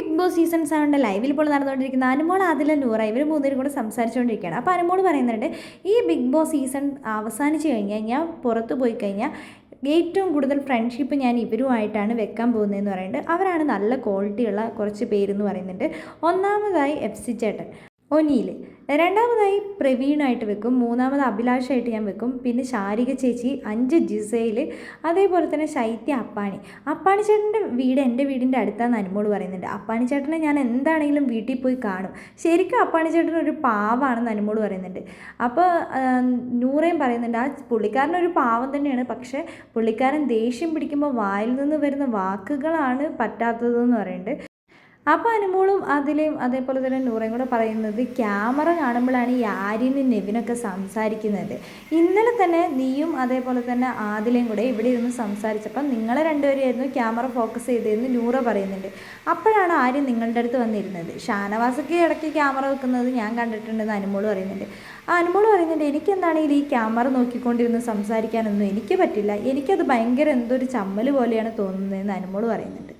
Big boss season സെവന്റെ ലൈവിൽ ഇപ്പോൾ നടന്നുകൊണ്ടിരിക്കുന്ന അനുമോൾ അതിലെ നൂറ ഇവർ മൂന്നുപേരും കൂടെ സംസാരിച്ചുകൊണ്ടിരിക്കുകയാണ്. അപ്പോൾ അനുമോൾ പറയുന്നുണ്ട് ഈ ബിഗ് ബോസ് സീസൺ അവസാനിച്ച് കഴിഞ്ഞ് കഴിഞ്ഞാൽ പുറത്തു പോയി കഴിഞ്ഞാൽ ഏറ്റവും കൂടുതൽ ഫ്രണ്ട്ഷിപ്പ് ഞാൻ ഇവരുമായിട്ടാണ് വെക്കാൻ പോകുന്നതെന്ന് പറയുന്നുണ്ട്. അവരാണ് നല്ല ക്വാളിറ്റിയുള്ള കുറച്ച് പേരെന്ന് പറയുന്നുണ്ട്. ഒന്നാമതായി എഫ് സി ചേട്ടൻ. ഒനിയിൽ രണ്ടാമതായി പ്രവീണായിട്ട് വെക്കും. മൂന്നാമത് അഭിലാഷായിട്ട് ഞാൻ വെക്കും. പിന്നെ ശാരിക ചേച്ചി അഞ്ച് ജിസയിൽ അതേപോലെ തന്നെ ശൈത്യ അപ്പാണി. അപ്പാണി ചേട്ടന്റെ വീട് എന്റെ വീടിന്റെ അടുത്താന്ന് അനുമോൾ പറയുന്നുണ്ട്. അപ്പാണി ചേട്ടനെ ഞാൻ എന്താണെങ്കിലും വീട്ടിൽ പോയി കാണും. ശരിക്കും അപ്പാണി ചേട്ടൻ ഒരു പാവാണെന്ന് അനുമോൾ പറയുന്നുണ്ട്. അപ്പോൾ നൂറേം പറയുന്നുണ്ട്. ആ പുള്ളിക്കാരൻ ഒരു പാവം തന്നെയാണ്. പക്ഷേ പുള്ളിക്കാരൻ ദേഷ്യം പിടിക്കുമ്പോൾ വായിൽ നിന്ന് വരുന്ന വാക്കുകളാണ് പറ്റാത്തതെന്ന് പറയുന്നുണ്ട്. അപ്പോൾ അനുമോളും അതിലെയും അതേപോലെ തന്നെ നൂറയും കൂടെ പറയുന്നത് ക്യാമറ കാണുമ്പോഴാണ് ഈ ആര്യനും നെവിനൊക്കെ സംസാരിക്കുന്നത്. ഇന്നലെ തന്നെ നീയും അതേപോലെ തന്നെ ആദിലയും കൂടെ ഇവിടെ ഇരുന്ന് സംസാരിച്ചപ്പം നിങ്ങളെ രണ്ടുപേരെയായിരുന്നു ക്യാമറ ഫോക്കസ് ചെയ്തതെന്ന് നൂറ പറയുന്നുണ്ട്. അപ്പോഴാണ് ആര്യൻ നിങ്ങളുടെ അടുത്ത് വന്നിരുന്നത്. ഷാനവാസൊക്കെ ഇടയ്ക്ക് ക്യാമറ വെക്കുന്നത് ഞാൻ കണ്ടിട്ടുണ്ടെന്ന് അനുമോൾ പറയുന്നുണ്ട്. ആ അനുമോൾ പറയുന്നുണ്ട് എനിക്കെന്താണെങ്കിലും ഈ ക്യാമറ നോക്കിക്കൊണ്ടിരുന്ന് സംസാരിക്കാനൊന്നും എനിക്ക് പറ്റില്ല. എനിക്കത് ഭയങ്കര എന്തോ ഒരു ചമ്മൽ പോലെയാണ് തോന്നുന്നതെന്ന് അനുമോൾ പറയുന്നുണ്ട്.